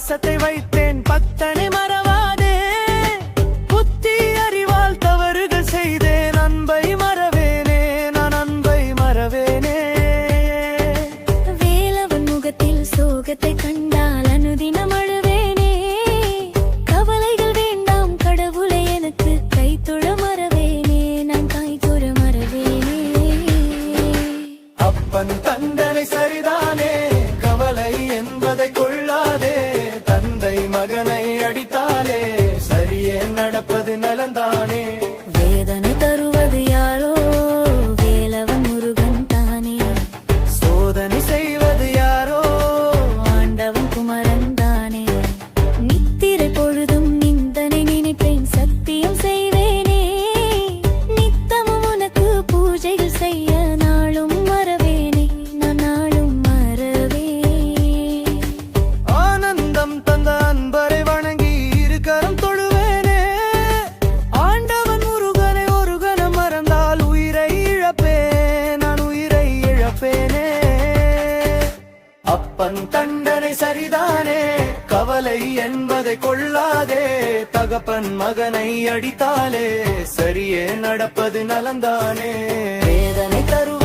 பாசத்தை வைத்தேன் பக்தனை மறவாதே. புத்தி அறிவால் தவறுகள் செய்தேன் அன்பை மறவேனே நான் அன்பை மறவேனே. வேலவன் முகத்தில் சோகத்தை கண்டால் அனுதினம் அழுவேனே. கவலைகள் வேண்டாம் கடவுளை எனக்கு கைத்துழ மறவேனே நான் கைத்துற மறவேனே. அப்பன் தந்தனை சரிதானே. நடப்பது நலந்தானே அப்பன் தண்டனை சரிதானே? கவலை என்பதை கொள்ளாதே. தகப்பன் மகனை அடித்தாலே. சரியே நடப்பது நலந்தானே. வேதனை தரும்